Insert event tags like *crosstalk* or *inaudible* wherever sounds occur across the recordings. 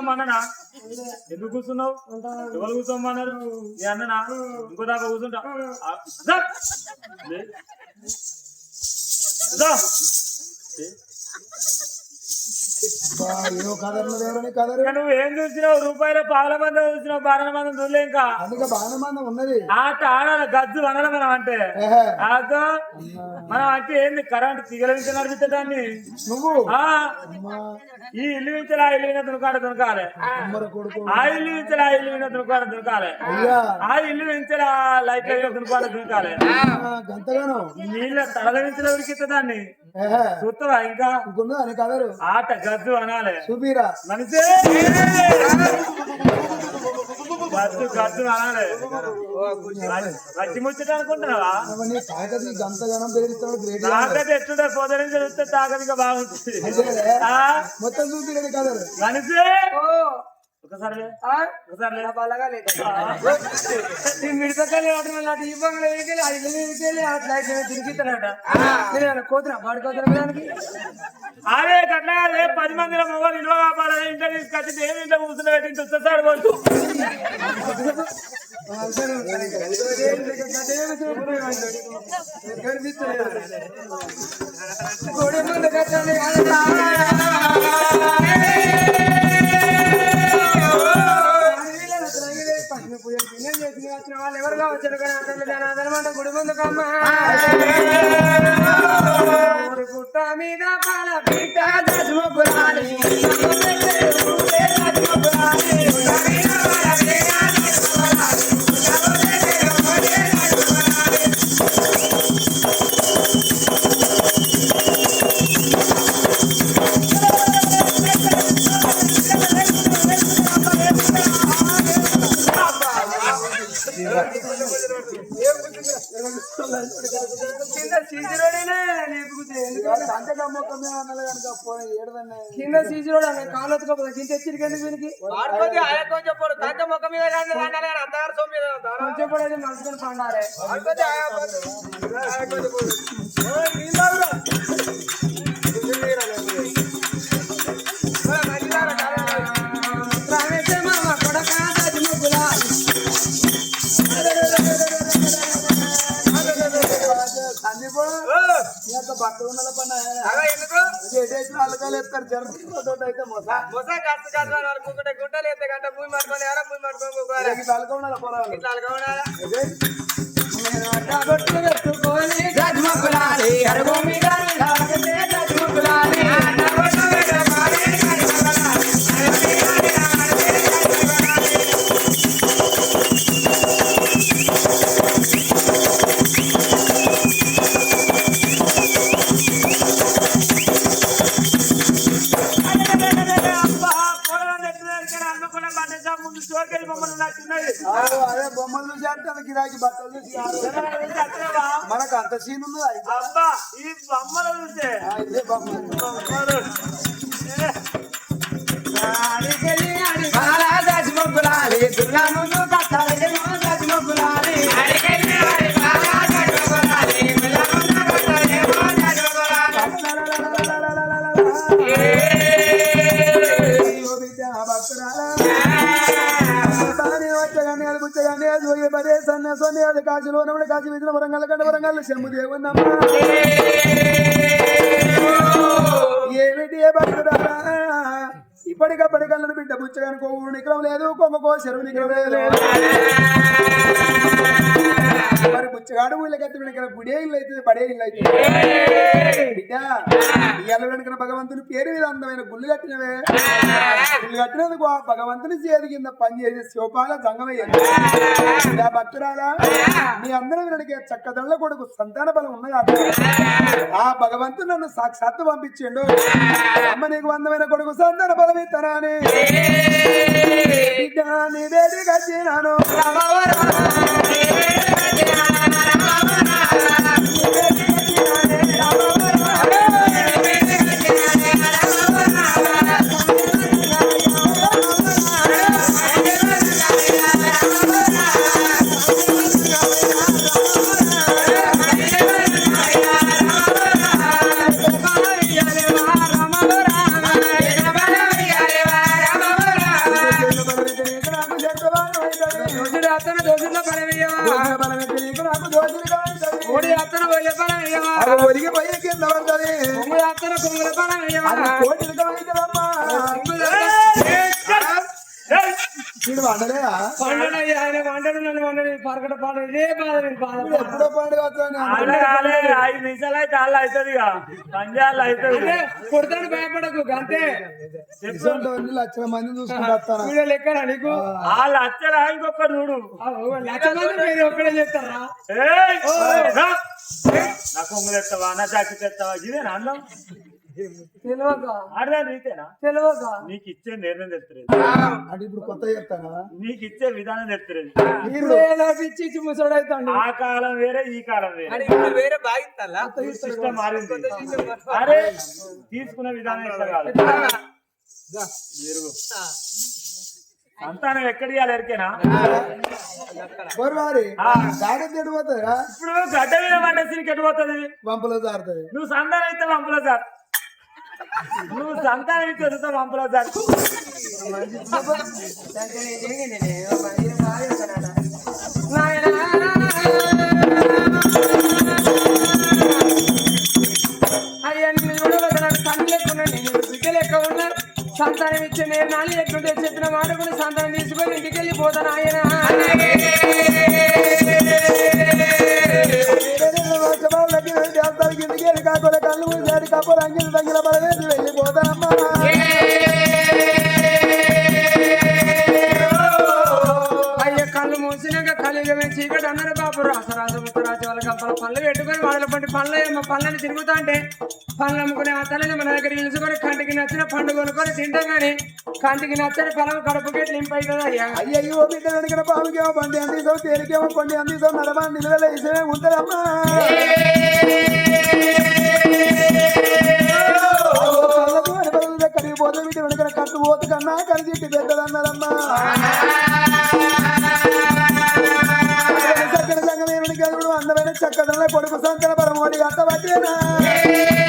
కూర్చోమన్నానా? ఎందుకు కూర్చున్నావు? ఎవరు కూర్చోమన్నారు? మీ అన్ననా? ఇంకో దాకా కూర్చుంటా. దా. నువ్వు ఏం చూసినావు? రూపాయల పాల మందం చూసినావు బారల మందం చూడలే ఇంకా. అందుకే బాణమందం ఉన్నది. ఆట ఆడాలి గజ్జు అనడం మనం అంటే. మనం అంటే ఏంది? కరెంట్ తీగల నుంచి నడిపిస్తాడాన్ని నువ్వు? ఈ ఇల్లు నుంచి ఆ ఇల్లు మీద దునకాడ దునకాలి. ఆ ఇల్లు నుంచి ఆ ఇల్లు మీద దునకాడ దునకాలి. ఆ ఇల్లు నుంచి ఆ లైట్ లైట్ దునకాడ దునకాలి. నీళ్ళ తడల ఉరికిద్దదాన్ని ఏహే చూస్తావా ఇంకా? ఇంకొందు అని కదరు. ఆట గజ్జు అనాలి. చూపిరా మనిషి. గజ్జు గజ్జు అనాలి. వచ్చి ముచ్చట అనుకుంటున్నావా? అవన్నీ తాకది గంతగానం బెదిరిస్తాడు గ్రేట్ తాకతి ఎట్లుంటే పోతే నుంచి చూస్తే తాకతిగా బాగుంటుంది. మొత్తం చూపిరని కదరు. మనిషి. మిడతకాయలు ఆడుతున్నట్టు ఈ బంగ్లా వెనకెళ్ళి ఆ ఇల్లు వెనకెళ్ళి ఆ ఫ్లైట్ తిరిగిస్తాడట నేను కోతున్నా పాడుకోతున్నా దానికి? అరే కట్లా అదే పది మందిలో మొగలు నిల్వ కాపాడాలి ఇంట్లో తీసుకొచ్చి ఏమి ఇంట్లో కూర్చుని పెట్టి చూస్తారు కొడుతూ గోడ పశ్చిమ పూజలు పిల్లలు చేసి వచ్చిన వాళ్ళు అదనమాట గుడి మీద పాల పీట దశముఖురాలి. ఉంటారు. కొంచెం కూడా పండాలి ఎటేసిన అలకాలు ఎత్తారు జరుగుతుంది అయితే మొస. మొస కష్ట కష్టం అని అనుకుంటే గుంటలు ఎత్తే గంట భూమి పట్టుకొని ఎవరా భూమి పొలాలు ఇట్లా అరగోమి గారి బొమ్మలు చూసి అంటే గిరాకి బట్టలు చూసి. మనకు అంత సీన్ ఉన్నదా అబ్బా ఈ బొమ్మలు చూసే ఇదే బొమ్మలు. బొమ్మలు. విధిన వరంగల్ కంటే శంభు దేవున్నమ్మా ఏమిటి ఏ భక్తురారా ఇప్పటికప్పటి కళ్ళను బిడ్డ పుచ్చగాని నిగ్రహం లేదు కొంగకో చెరువు నిగ్రహం లేదు. మరి పుచ్చగాడు ఊళ్ళకత్తి వెనక గుడే ఇల్లు అవుతుంది పడే ఇల్లు అవుతుంది. బిడ్డ ఇయ్యాల వెనుకన భగవంతుని పేరు మీద అందమైన గుళ్ళు కట్టినవే. గుళ్ళు కట్టినందుకు ఆ భగవంతుని చేతి కింద పనిచేసే శివపాల జంగమయ్య. భక్తురాలా మీ అందరం వినడికే చక్కదళ్ళ కొడుకు సంతాన బలం ఉన్నదా ఆ భగవంతుడు నన్ను సాక్షాత్తు పంపించిండు. అమ్మ నీకు అందమైన కొడుకు సంతాన బలం ఇస్తానని బిడ్డ నీ వేడికి కట్టినాను. ఒరిగి పోయి కింద పడుతుంది. కొమ్ముడు వండలేదా పండుగ ఆయన వండడు నన్ను వండడు పరకట పాడు ఇదే బాధ నేను బాధ వీడు ఎప్పుడో పండుగ వచ్చాను ఆడ రాలే, ఐదు నిమిషాలు అయితే అవుతుంది ఇక. పంజాలు అవుతుంది. అంటే కొడతాడు భయపడకు అంతే లక్షల మంది చూసుకుంటూ వస్తాను వీడియో లెక్కరా నీకు? ఆ, ఓ, లక్ష మంది మీరు ఒక్కడే చెప్తారా ఏయ్! రా! నా కొంగు తెస్తావా నా జాకెట్ తెస్తావా ఇదేనా అందం? తెలియక నీకు ఇచ్చే నిర్ణయం తెస్తుంది అంటే ఇప్పుడు కొత్త చెప్తానా? నీకు ఇచ్చే విధానం తెస్తుంది ఇచ్చి ముసడైతాండి ఆ కాలం వేరే ఈ కాలం వేరే. అని ఇప్పుడు వేరే బాగిస్తాలా సిస్టమ్ మారింది. అరే తీసుకునే విధానం ఎట్లా కాదు? మీరు. సంతానం ఎక్కడ ఇవ్వాలి ఎరికేనా ఇప్పుడు గడ్డ మీద పడ్డ సిరికి ఎటు పోతుంది? పంపులో జారుతుంది. నువ్వు సంతానం అయితే పంపలో సార్ నువ్వు సంతానం అయితే వదులుతా పంపలో సార్? సంతానం ఇచ్చే నేను నాలుగు ఎట్లుంటే చెప్పిన మాట కూడా సంతానం తీసుకొని ఇంటికి వెళ్ళిపోతాను ఆయన కాకుల కళ్ళు మూసాడు కాకపోతే అంగిలి తగిన పడవేసి వెళ్ళిపోతానమ్మా పళ్ళు పెట్టుకొని వాళ్ళ పండి పళ్ళ మా పళ్ళని తిరుగుతా అంటే పళ్ళు అమ్ముకునే ఆ తల్లిని మన దగ్గర నిలుచుకొని కంటికి నచ్చిన పండు కొనుక్కొని తింటాం కానీ కంటికి నచ్చని పొలం కడుపుకే నింపై కదా అయ్యా. అయ్యో బిడ్డ వెనకన పాముకేమో పండి అందిస్తాం తేలికేమో పండి అందిస్తాం నడమా నిలవల ఇసమే ఉంటదమ్మా. కళ్ళకు వీటి కట్టు పోతు కన్నా కలిసి పెద్దదన్నారమ్మా గదుడు అందమైన చక్కదన కొడుకు సంతన పరమోడి అంత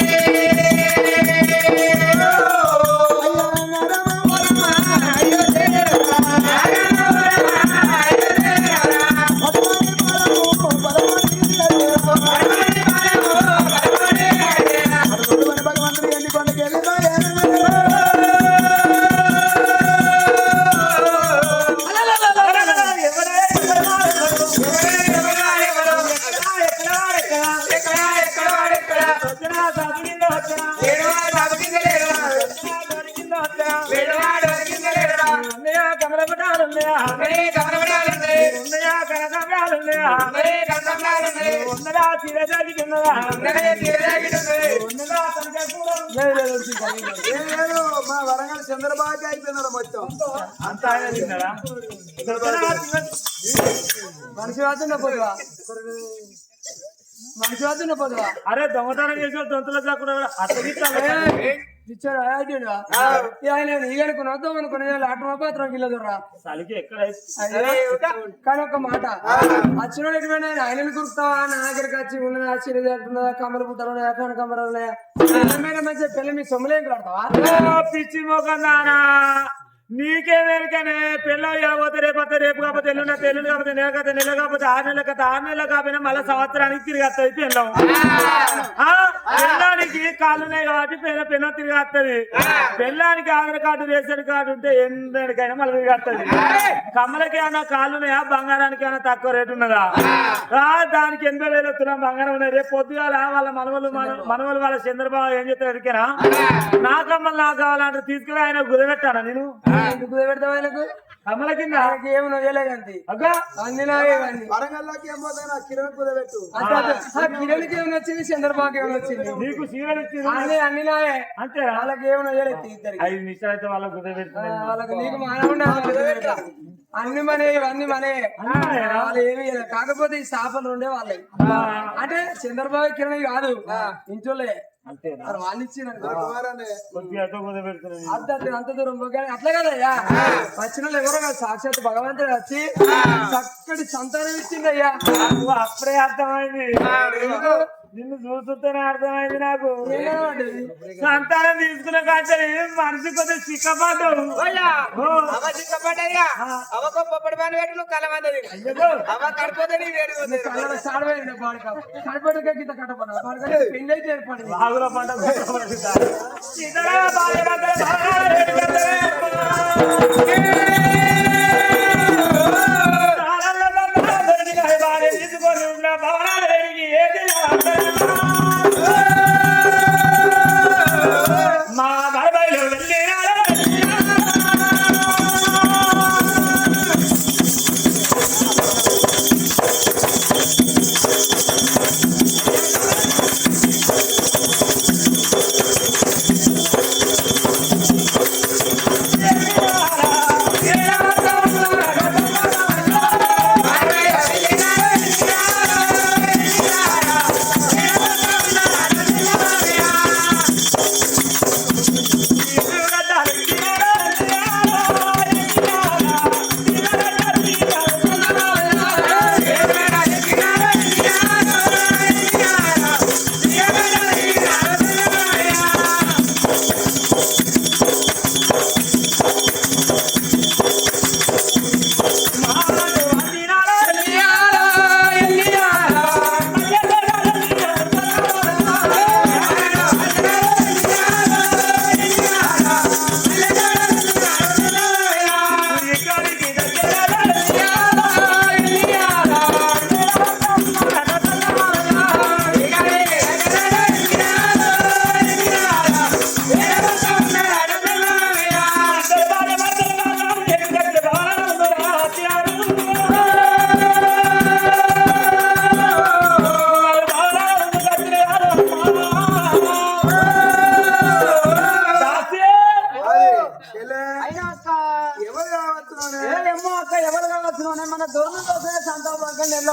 ఏం లేదు మా వరంగల్ చంద్రబాబు అయిపోయినాడు మొత్తం. అంతా ఆయన తిన్నాడా మనిషి వాతున్న పొదువా మనిషి వాతున్న పొదువా అరే దొంగతనం చేసిన దొంతలో కాకుండా అత్తగిట్లా ఇచ్చారు? ఆయన ఈగనుకున్నా అనుకున్నా లాట్ మా పాత్రం కిల్లదురా చలికి ఎక్కడ? కానీ ఒక మాట. వచ్చినోడు ఎటువంటి ఆయనను కురుకుతావా నా దగ్గరికి వచ్చి ఉన్నదా చిరుది అంటున్నదా కమల పుట్టలు కన మంచి పెళ్ళి మీ సొమ్ములేం కడతావా? పిచ్చి నీకే వేరికనే పిల్ల పోతే రేపతే రేపు కాకపోతే ఎల్లుండ ఎల్లుండి కాకపోతే నెల కాకపోతే నెల కాకపోతే ఆరు నెలల కాకపోతే ఆరు నెలల కాకపోయినా మళ్ళీ సంవత్సరానికి తిరిగి వస్తుంది పిల్లం పెళ్ళానికి కాళ్ళున్నాయి కాబట్టి పెళ్ళ పెన్న తిరిగి వస్తుంది పెళ్ళానికి ఆధార్ కార్డు రేషన్ కార్డు ఉంటే ఎన్నడికైనా మళ్ళీ తిరిగి వస్తుంది కమ్మలకి ఏమైనా కాళ్ళున్నాయా బంగారానికి ఏమైనా తక్కువ రేటు ఉన్నదా? ఆ, దానికి ఎనభై వేలు వస్తున్నా బంగారం ఉన్నాయి రేపు పొద్దుగాల వాళ్ళ మనవలు మన- మనవలు వాళ్ళ చంద్రబాబు ఏం చెప్తారు ఎరికేనా? నా కమ్మలు నాకు కావాలంటే తీసుకుని ఆయన గుదబెట్టానా నేను? ఎందుకు పెడతావు ఆయనకు? కమ్మల కింద? ఏమి నొయ్యలేదండి. వరంగల్లోకి ఏం పోతాయి కిరణ్ కుదబెట్టు అంతే అంతే. ఆ కిరణ్కి ఏమైనా వచ్చింది? చంద్రబాబు ఏమైనా వచ్చింది? నీకు సీరియల్ ఇచ్చింది అన్ని అంతేనా వాళ్ళకి ఏమి నొయ్యలేదు ఇద్దరికి. ఐదు నిమిషాలు అయితే వాళ్ళకు వాళ్ళకి నీకు మానవుండే అన్ని మనే అన్ని మనే. వాళ్ళు ఏమి. కాకపోతే ఈ చేపలు ఉండే వాళ్ళే. అంటే చంద్రబాబు కిరణ్ కాదు. ఇంచోలే అంత అంత దూరం పోగానే అట్లా కదయ్యా. వచ్చిన ఎవరో కాదు సాక్షాత్ భగవంతుడు వచ్చి చక్కటి సంతానం ఇచ్చిందయ్యా. అప్పుడే అర్థమైంది. నిన్ను చూస్తుంటేనే అర్థమైంది నాకు? సంతానం తీసుకున్న కాంటే మనసు కొద్దిగా చిక్కపడ్డావు అవ చిక్కపడ్డదిగా అవకో పొప్పడి పని పెట్టి నువ్వు కలమందది అవ కడిపోతే నీ వేడి పోతుంది కళ్ళలో సాడవేయండి బాడక కడపడక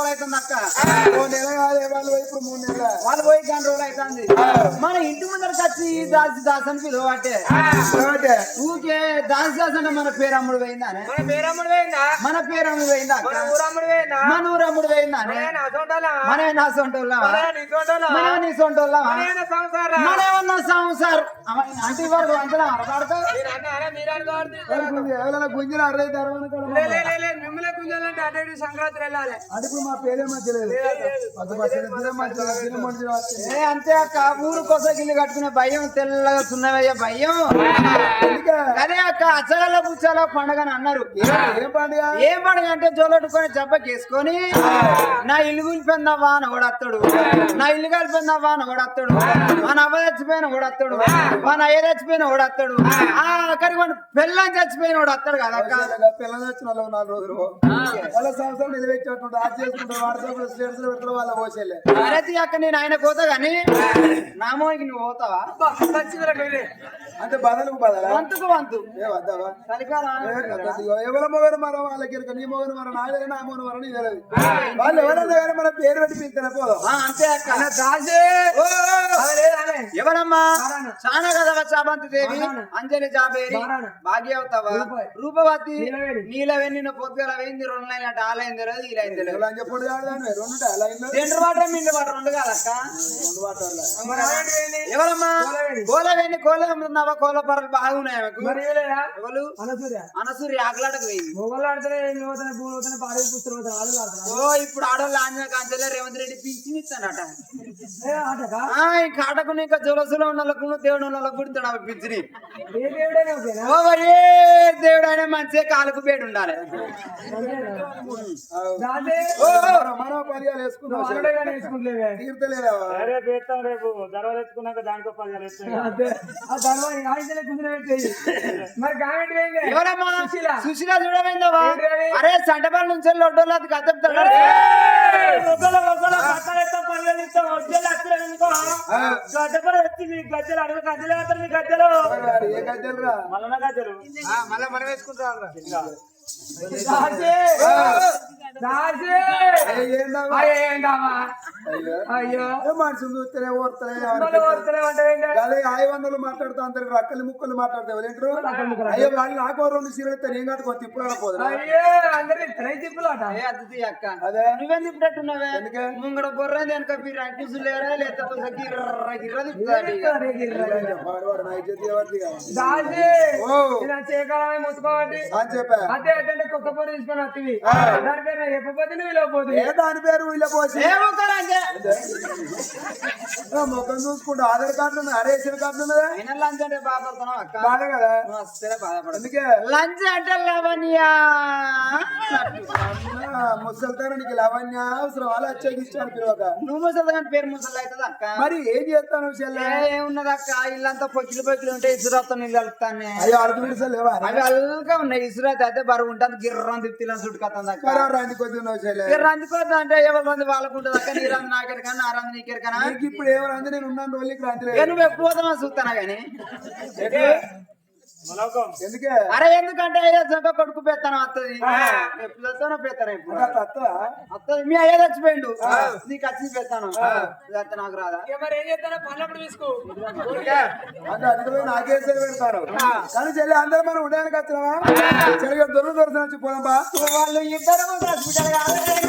అవుతుంది అక్క ఓ నెల కాదు వాళ్ళు ఇప్పుడు మూడు నెలల. వాళ్ళు పోయి గంట రోజులు అవుతుంది మన ఇంటి ముందరకు వచ్చి దాసి దాస్ అని పిలువ అంటే కాబట్టి ఊకే దాసి దాస్ అంటే మన పేరు అమ్ముడు పోయిందానే? మన పేరమ్ముడు పోయిందా? మన పేరు అమ్ముడు పోయిందా మన ఊరమ్ముడు పోయిందా? మన ఊరు అమ్ముడు పోయిందానే మన నా సొంటోళ్ళం మన నీ సోంటోలా మనమే నీ సొంటోళ్ళం మన సంసారా? మనమన్నా సంసార్. అంటే వరకు అనుకోవద్దు ఎవరైనా గుంజిన అరవై ధరవని లే, లే, లే, లే, మిమ్మల్ని కుంజాలంటే అటు సంక్రాంతి వెళ్ళాలి. అడుగు మా అంతే అక్క. ఊరు కోసం గిల్లు కట్టుకునే భయం తెల్లగా సున్నవయ్య భయం. అదే అక్క అచ్చగల పుచ్చాల పండగ అని అన్నారు. ఏం పండుగ? అంటే జోలెట్టుకొని జబ్బకేసుకొని నా ఇల్లు కూలిపోయిందవ్వా అని ఓడత్తాడు నా ఇల్లు కలిపోయిందవ్వా అని ఓడత్తాడు మా నవ్వ చచ్చిపోయిన ఓడత్తాడు మా నయ్య చచ్చిపోయిన ఓడత్తాడు ఆ అక్కడికి పెళ్ళని చచ్చిపోయిన వాడు వస్తాడు కదా అక్క. పిల్లలు వచ్చిన వాళ్ళు నాలుగు రోజులు. వాళ్ళ సంవత్సరం నిలబెట్టినట్టు అరే అక్క నేను ఆయన పోతా గాని నా మోనికి నువ్వు పోతావా? అంటే బదలకు బదలా? వంతుకు వంతు. ఎవరి మొగను మరో వాళ్ళకి నీ మొగను మరో నా తెలియదు నా మొగను మరో నీ తెలియదు వాళ్ళు ఎవరన్నా కానీ మన పేరు పెట్టి పిలుస్తేనే పోదాం. అంతే అక్క. ఓ, ఎవరమ్మా? చాలా కదా చామంతి దేవి? అంజలి జాబేరి? భాగ్యవతవ? రూప రూపవతి. నీలవేణి. నిన్న పొద్దుగల వేయింది రెండు లైన్ అటు ఆలైంది తెలియదు ఈ లైన్ తెలియదు కాదు రెండు లైన్లో రెండు వాటర్ మిండి వాటర్ రెండు కాదక్క రెండు వాటర్లు. మరి ఆవిడ ఏంది? ఎవరమ్మా? కోలవేణి. కోల కోల పరలు బాగున్నాయి? ఎవరు? పోయింది పోతాయి పూలు పోతాయి పాడే పుస్తలు పోతాయి ఆడతారా. ఓ ఇప్పుడు ఆడవాళ్ళు ఆంజనేయ కాంచెల్లో రేవంత్ రెడ్డి పింఛన్ కాటకు ఇంకా జులసులో ఉన్న వాళ్ళకు దేవుడు ఉన్న వాళ్ళకు కుడతాడు అవి పింఛని. ఏ దేవుడైనా ఓ మంచిగా కాలుకు పేడు ఉండాలి. దాంతే రేపు వేస్తాం రేపు ధరలు ఎత్తుకున్నాక దానికో పదివేలు వేస్తాం సుశీల. చూడమైందవా? అరే సంటపల్లి నుంచి లొడ్డోళ్ళు అది ఎందుకో? గడ్డపడ ఎత్తి మీ గద్దెలు అడుగు గద్దెలు మీ గద్దెలు మల్లన గద్దెలు మళ్ళీ మనం వేసుకుంటాం దాసే దాసే ఏందమ్మా? ఏంటమ్మా అయ్యో. అయ్యో. ఏ మనిషిని చూస్తేనే ఓర్తలే ఏంటి? ఆయవన్నలు మాట్లాడుతూ అందరికి రక్కలు ముక్కలు మాట్లాడితే ఎవరేంటారు అయ్యో వాళ్ళు నాకు రెండు సీరియల్ నేను కట్టుకో తిప్పుడు పోదు అయ్యో అందరి ఇద్దరే తిప్పులాట. ఏ అదే. నువ్వేం తిప్పినట్టున్నావే ఎందుకే? ముంగడ బొర్ర వెనక మీరు అంటిసు లేరా? గిర్ర గిర్ర తిప్పుతాడు కాదు. ఓ. అని చెప్పా. అదే అంటే కుక్క పొడి తీసుకొని వస్తుంది దాని పేరు ఎప్పపోతే నువ్వు వెళ్ళకపోతుంది ఏ దాని పేరు వీళ్ళ పోసి ఏ ముక్కలంటే ఆ ముఖం చూసుకుంటూ ఆధార్ కార్డు ఉన్నది? రేషన్ కార్డు ఉన్నదా? అయినా లంచ్ అంటే బాధపడుతున్నావు అక్క? బాధ కదా. అందుకే లంచ్ అంటే లవణ్యా. ముసలితారు నీకు లవణ్య అవసరం అలా వచ్చేది ఇచ్చాను పిలవక. నువ్వు ముసలి కానీ పేరు ముసలి అవుతుంది అక్క? మరి ఏం చేస్తాను ఏమున్నది అక్క? ఇల్లంతా పొక్కిలు పొక్కిలు ఉంటే ఇసురాతో నీళ్ళు కలుపుతానే. అయ్యో అడుగు అవి అల్లుగా ఉన్నాయి ఇసురాత అయితే బరువు ఉంటుంది గిర్రం తిప్పిలని చుట్టుకొస్తుంది అక్క. రంది కొద్ది అందుకోద్దు అంటే ఎవరి మంది వాళ్ళకు ఉంటుంది అక్క? నీ రంది నాకెరకన్నా నా రంది నీకెరకనా నీకు ఇప్పుడు ఏమరంది నేను ఉన్నాను రోజులకి రాంతి ఇక నువ్వు పోతామో చూస్తానా ఎందుకే అరే ఎందుకంటే అయ్యే కొడుకు పెత్తనం వస్తుంది ఎప్పుడు పెడతానో పెత్తనం ఇప్పుడు. తత్వా వస్తుంది మీ అయ్యే చచ్చిపోయిండు. నీకు వచ్చి పెడతాను ఇదంతా నాకు రాదా? ఇక మరి ఏం చేస్తానో పనులప్పుడు తీసుకో అంటే అడిగిపోయి నాకేసే పెడతారు. కానీ చెల్లి అందరూ మనం ఉండడానికి వచ్చినావా చెల్లి దొరుకు దొరుకుతున్నా వచ్చి పోదాం బా. వాళ్ళు ఇద్దరు హాస్పిటల్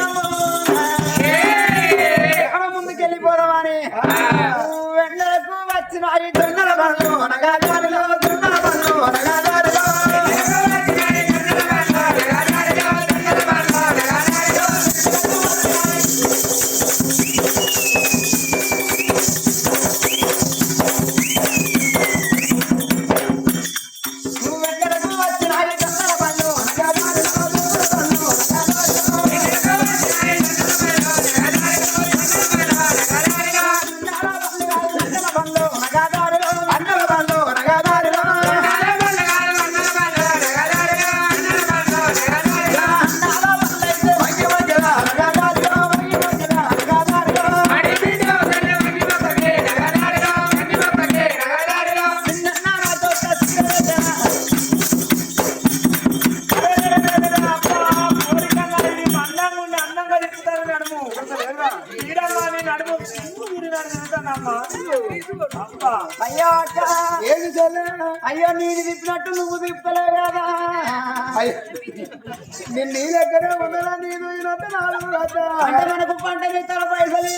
నేను నీ దగ్గరే ఉండరా నేను ఈయనంటే నాలుగు కదా అంటే మనకు పంట మిత్తాల పైసలు.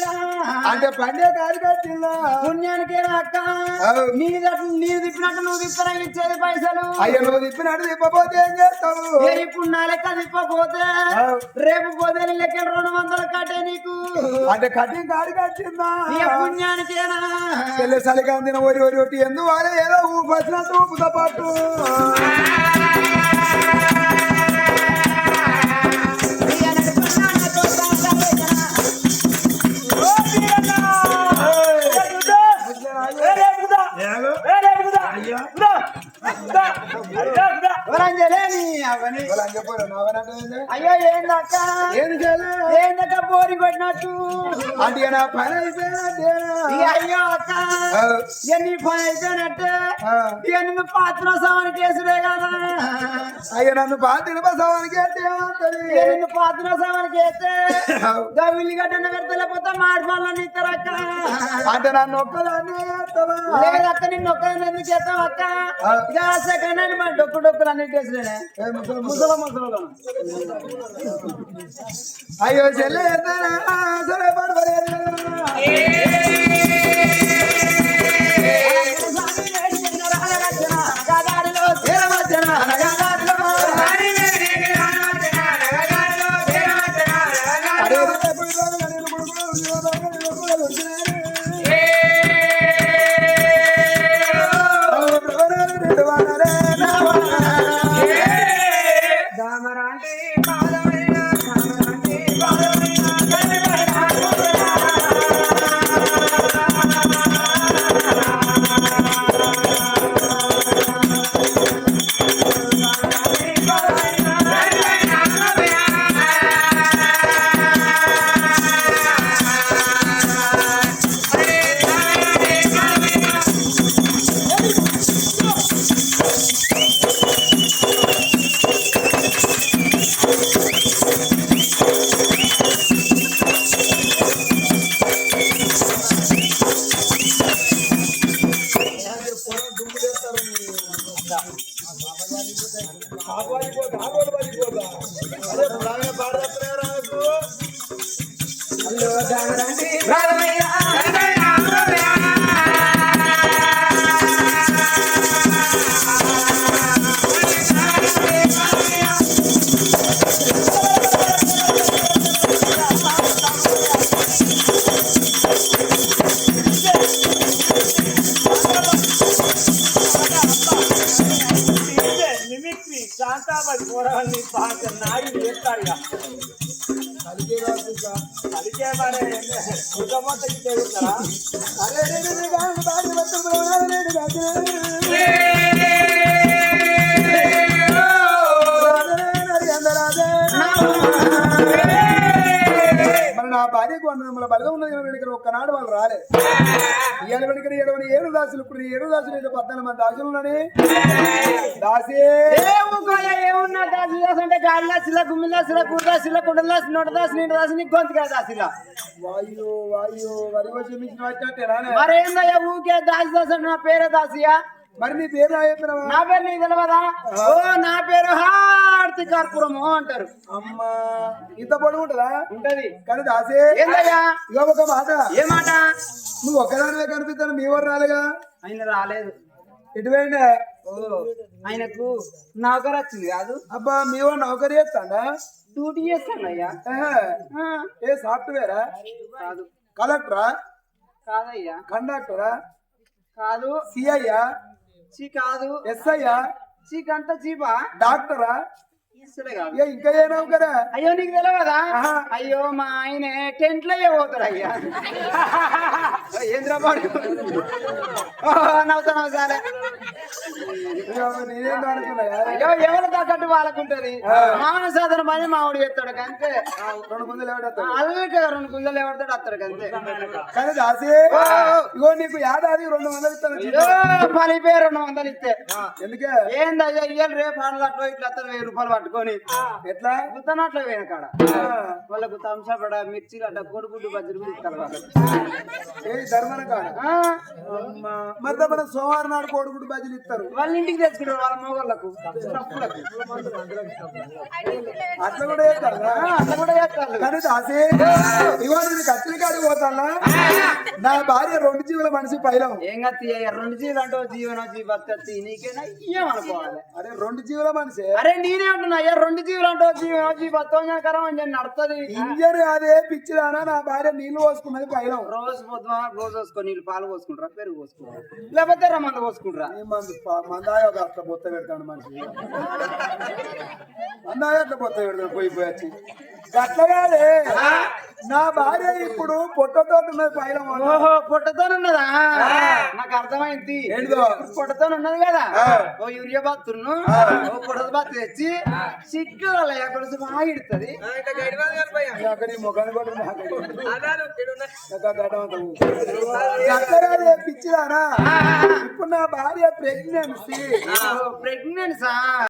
అంటే పండే కాదు పుణ్యానికి అక్క. నీది నీది తిప్పినట్టు నువ్వు తిప్పరా ఇచ్చేది పైసలు. అయ్యో నువ్వు తిప్పినట్టు తిప్పపోతే ఏం చేస్తావు? ఇప్పుడు నా లెక్క తిప్పపోతే. రేపు పోతే లెక్క రెండు వందలు కట్టే నీకు. అంటే కట్టిన కాదు కట్టిందా ఏ పుణ్యానికేనా చెల్లె చలికాలం తిన ఒరి ఒరి ఒట్టి ఎందు వాడే? ఏదో ఊపు వచ్చినట్టు ఊపుతో పాటు. அல்லாஹ் ఎవరంజలేని అవని? అయ్యో ఏందక్క? ఏందక్క బోరి కొట్టినట్టు? అంటే నా పని అయ్యో అక్క అవు. ఇక నీ పని అయిపోయినట్టే. ఇక నిన్ను పాత్ర సామాన్ కేసుడే కదా? అయ్య నన్ను అయితే ఏమంటది నిన్ను పాత్ర సామానికి వేస్తే? గా ఉల్లిగడ్డ పెడతలేకపోతే మాడి పనులు ఇస్తారక్క అంటే నన్ను ఒక్కదాన్ని చేస్తావా? లేదక్క నిన్ను ఒక్క ఎందుకు చేస్తాం అక్క? ఇక సెకండ్ హ్యాండ్ మా డొక్కు డొక్కులు ముసలి ముసల అయ్యో చెల్లె బ్రవరాలు రెండు గాజులు. రాజరే నరి అందరాజే. మరి నా భార్యకు వందనముల బలగం ఉన్నది కానీ వెనుకన ఒక్కనాడు వాళ్ళు రాలే దాసులు ఇప్పుడు ఏడు దాసులు ఏదో పద్నాలుగు మంది దాసులు ఉన్నని దాసి ఏమున్నా దాసి దాసి అంటే గాలి దాసిలా గుమ్మి దాసిలా కూర దాసిలా కుండ దాసి నోట దాసి నీటి దాసి నీకు గొంతుగా దాసిలా వాయు వాయు వరి వచ్చి మించిన వచ్చేటేనా మరేందయ్యా ఊకే దాసి దాసి నా పేరే దాసియా? మరి నీ పేరు నా పేరు నీకు తెలియదా ఓ నా పేరు హార్తి కర్పూరము అంటారు. అమ్మా ఇంత పొడుగు ఉంటుందా? ఉంటది. కానీ దాసి ఏందయ్యా? ఇక ఒక మాట. ఏ మాట? నువ్వు ఒక్కదానివే కనిపిస్తాను మీ ఊరు రాలేగా? ఆయన రాలేదు. ఎటువైండే ఓ ఆయనకు నౌకరు వచ్చింది కాదు. అబ్బా మీ వాడు నౌకరీ చేస్తాడా? డ్యూటీ చేస్తాడు అయ్యా ఏ సాఫ్ట్వేరా? కాదు. కలెక్టరా? కాదయ్యా. కండక్టరా? కాదు. సిఐయా? చీ కాదు. ఎస్ఐయా చీకంతా చీపా? డాక్టరా? కాదు ఇంకా ఏ నౌకరా అయ్యో నీకు తెలియదా. అయ్యో మా ఆయన టెంట్లో పోతాడు అయ్యా. *laughs* నవ్వుతా నేనేం అనుకున్నా అయ్యో ఎవరు తగ్గట్టు వాళ్ళకుంటది? మామూలు సాధన పని మామిడి చేస్తాడు కంతే రెండు గుంజలు ఎవడతాడు రెండు గుంజలు ఎవడతాడు అత్తాడు కంతే కానీ దాసి ఇగో నీకు ఏడాది రెండు వందలు ఇస్తాను పని పేరు రెండు వందలు ఇస్తే. ఎందుకే? ఏందయ్యా ఇయ్యాలి రేపు ఆడలు అట్లా ఇట్లా అత్తలు వెయ్యి రూపాయలు పట్టుకొని. ఎట్లా? గుత్తనట్లు పోయిన కాడ. వాళ్ళకు తంసపడ మిర్చిలు అట్ట కొడుగుడ్డు బజ్జీలు ఇస్తారు వాళ్ళు ధర్మన కాడ. మరి మన సోమవారం నాడు కోడిగుడ్డు బజ్జీలు ఇస్తారు. వాళ్ళ ఇంటికి తెచ్చుకుంటారు వాళ్ళ మొగళ్ళకు. అట్లా కూడా చేస్తారు? అట్లా కూడా చేస్తారు? కానీ దాసి ఇగో నేను కత్తిరి కాడికి పోతానా? నా భార్య రెండు జీవుల మనిషి పైలం ఏం కత్తి రెండు జీవులు అంటూ జీవనం జీవత్తి నీకేనా? ఇయ్యమనుకోవాలి. అరే రెండు జీవుల మనిషి. అరే నేనే అంటున్నా అయ్యా రెండు జీవులు అంటూ జీవనం జీవత్వం అని నేను నడుతుంది ఇంజన్ అదే పిచ్చిదానా నా భార్య నీళ్ళు పోసుకున్నది పైలం రోజు పొద్దున రోజు పోసుకొని నీళ్ళు పాలు పోసుకుంటారా పెరుగు పోసుకుంటారా? లేకపోతే రమ్మంద పోసుకుంటారా? మందు మందాయ ఒక అట్లా బొత్త పెడతాడు మనిషి. మందాయ అట్లా బొత్త పెడతాడు పోయి పోయి వచ్చి. అట్లా కాదే నా భార్య ఇప్పుడు పొట్టతో ఉన్నది పైలం ఓహో పుట్టతో ఉన్నదా? నాకు అర్థమైంది. ఏంటిదో పుట్టతో ఉన్నది కదా? ఓ యూరియా బాత్తును ఓ పుట్టత బాత్ తెచ్చి సిగ్గు వాళ్ళ కొడుకు బాగా ఇడుతుంది. ఇంకా గడివాళ్ళు కనిపోయా ఈ అక్కడ కూడా పిచ్చిదానా. ఇప్పుడు నా భార్య ప్రెగ్నెంట్ సార్.